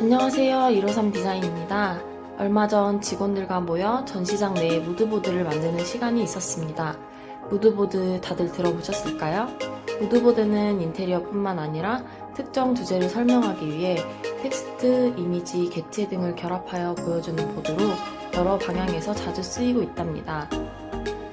안녕하세요. 153 디자인입니다. 얼마 전 직원들과 모여 전시장 내에 무드보드를 만드는 시간이 있었습니다. 무드보드 다들 들어보셨을까요? 무드보드는 인테리어뿐만 아니라 특정 주제를 설명하기 위해 텍스트, 이미지, 객체 등을 결합하여 보여주는 보드로 여러 방향에서 자주 쓰이고 있답니다.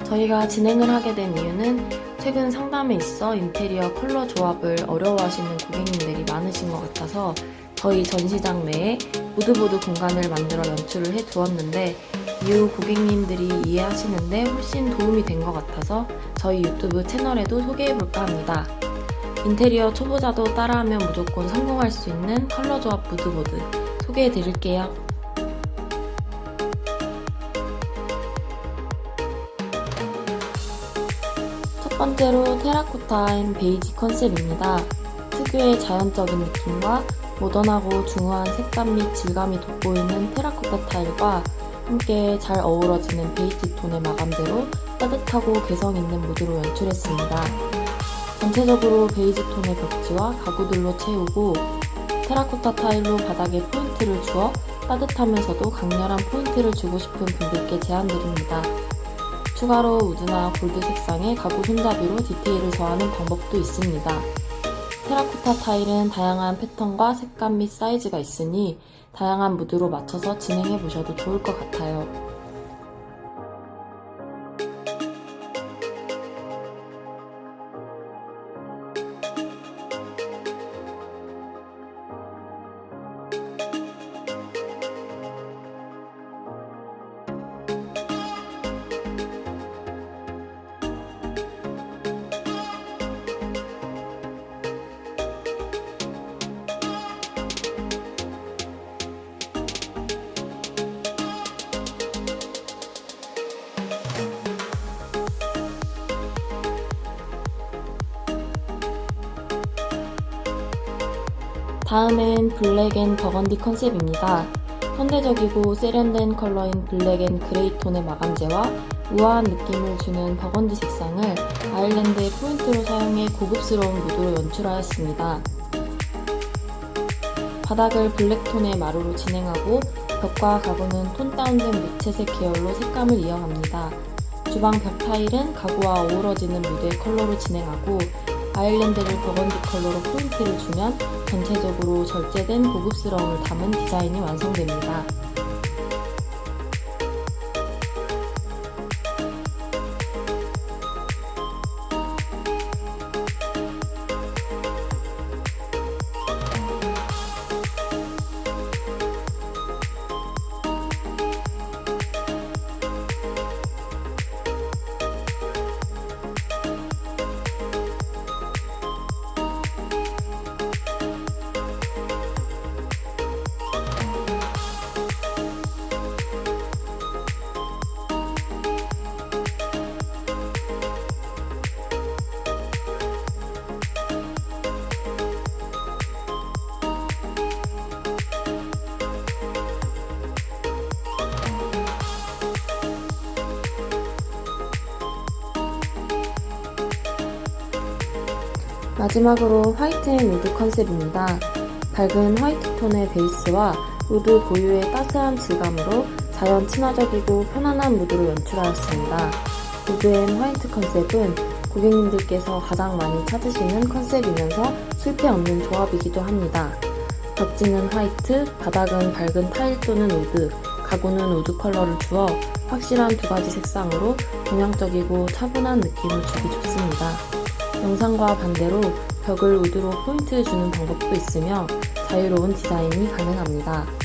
저희가 진행을 하게 된 이유는 최근 상담에 있어 인테리어 컬러 조합을 어려워하시는 고객님들이 많으신 것 같아서 저희 전시장 내에 무드보드 공간을 만들어 연출을 해 두었는데 이후 고객님들이 이해하시는데 훨씬 도움이 된 것 같아서 저희 유튜브 채널에도 소개해 볼까 합니다. 인테리어 초보자도 따라하면 무조건 성공할 수 있는 컬러 조합 무드보드 소개해 드릴게요. 첫 번째로 테라코타 앤 베이지 컨셉입니다. 특유의 자연적인 느낌과 모던하고 중후한 색감 및 질감이 돋보이는 테라코타 타일과 함께 잘 어우러지는 베이지 톤의 마감재로 따뜻하고 개성 있는 무드로 연출했습니다. 전체적으로 베이지 톤의 벽지와 가구들로 채우고 테라코타 타일로 바닥에 포인트를 주어 따뜻하면서도 강렬한 포인트를 주고 싶은 분들께 제안드립니다. 추가로 우드나 골드 색상의 가구 손잡이로 디테일을 더하는 방법도 있습니다. 테라코타 타일은 다양한 패턴과 색감 및 사이즈가 있으니 다양한 무드로 맞춰서 진행해 보셔도 좋을 것 같아요. 다음은 블랙 앤 버건디 컨셉입니다. 현대적이고 세련된 컬러인 블랙 앤 그레이 톤의 마감재와 우아한 느낌을 주는 버건디 색상을 아일랜드의 포인트로 사용해 고급스러운 무드로 연출하였습니다. 바닥을 블랙톤의 마루로 진행하고 벽과 가구는 톤 다운된 무채색 계열로 색감을 이어갑니다. 주방 벽 타일은 가구와 어우러지는 무드의 컬러로 진행하고 아일랜드를 버건디 컬러로 포인트를 주면 전체적으로 절제된 고급스러움을 담은 디자인이 완성됩니다. 마지막으로 화이트 앤 우드 컨셉입니다. 밝은 화이트 톤의 베이스와 우드 고유의 따스한 질감으로 자연 친화적이고 편안한 무드로 연출하였습니다. 우드 앤 화이트 컨셉은 고객님들께서 가장 많이 찾으시는 컨셉이면서 실패 없는 조합이기도 합니다. 벽지는 화이트, 바닥은 밝은 타일 또는 우드, 가구는 우드 컬러를 주어 확실한 두 가지 색상으로 동양적이고 차분한 느낌을 주기 좋습니다. 영상과 반대로 벽을 우드로 포인트 주는 방법도 있으며 자유로운 디자인이 가능합니다.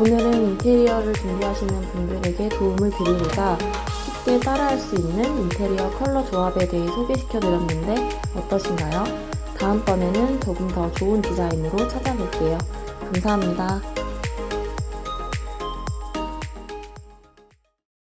오늘은 인테리어를 준비하시는 분들에게 도움을 드리고자 쉽게 따라할 수 있는 인테리어 컬러 조합에 대해 소개시켜 드렸는데 어떠신가요? 다음번에는 조금 더 좋은 디자인으로 찾아뵐게요. 감사합니다.